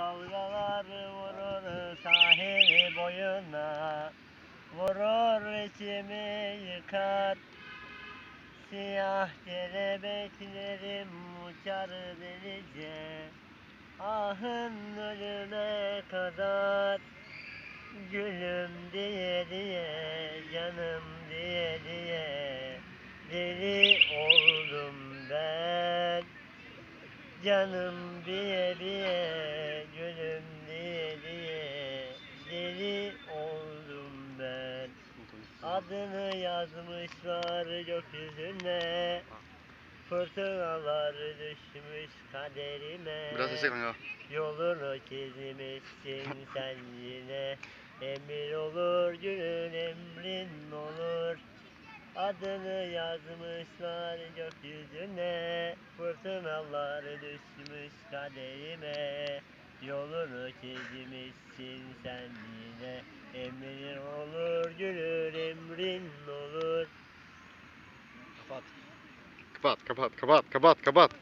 dalgalar vurur sahil boyuna Vurur içimi yıkar. Siyah kelebeklerim uçar delice Ahın ölüme kadar. Gülüm diye diye Canım diye diye Deli oldum ben. Canım diye diye Adını yazmışlar gökyüzüne. Fırtınalar düşmüş kaderime. Biraz destek kanka. Yolunu çizmişsin sen yine. Emir olur günün emrin olur. Adını yazmışlar gökyüzüne. Fırtınalar düşmüş kaderime. Yolunu çizmişsin sen yine кабат, кабат, кабат, кабат, кабат.